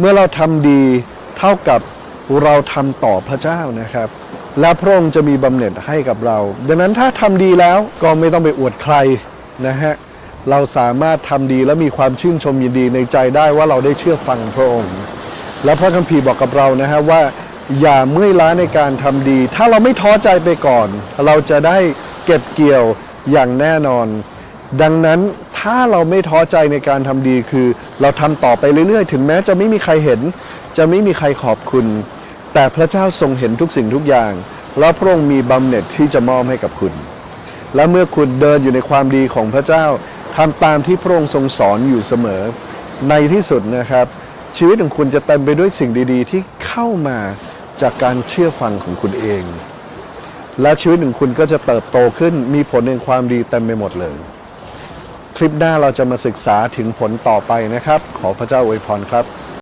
เมื่อเราทำดีเท่ากับเราทำต่อพระเจ้านะครับ และพระองค์จะมีบำเหน็จให้กับเรา ดังนั้นถ้าทำดีแล้วก็ไม่ต้องไปอวดใครนะฮะเราสามารถทำดีและมีความชื่นชมยินดีในใจได้ว่าเราได้เชื่อฟังพระองค์ และพระคัมภีร์บอกกับเรานะฮะว่าอย่าเมื่อยล้าในการทำดี ถ้าเราไม่ท้อใจไปก่อน เราจะได้เก็บเกี่ยวอย่างแน่นอน ดังนั้น ถ้าเราไม่ท้อใจในการทำดีคือ เราทำต่อไปเรื่อยๆ ถึงแม้จะไม่มีใครเห็น จะไม่มีใครขอบคุณ แต่พระเจ้าทรงเห็นทุกสิ่งทุกอย่าง และพระองค์มีบำเหน็จที่จะมอบให้กับคุณ และเมื่อคุณเดินอยู่ในความดีของพระเจ้าทำตามที่พระองค์ทรงสอนอยู่เสมอ ในที่สุดนะครับ ชีวิตของคุณจะเต็มไปด้วยสิ่งดีๆ ที่เข้ามาจากการเชื่อฟังของคุณเอง และชีวิตของคุณก็จะเติบโตขึ้นมีผลในความดีเต็มไปหมดเลย ลิปหน้าเราจะมาศึกษาถึงผลต่อไปนะครับ ขอพระเจ้าอวยพรครับ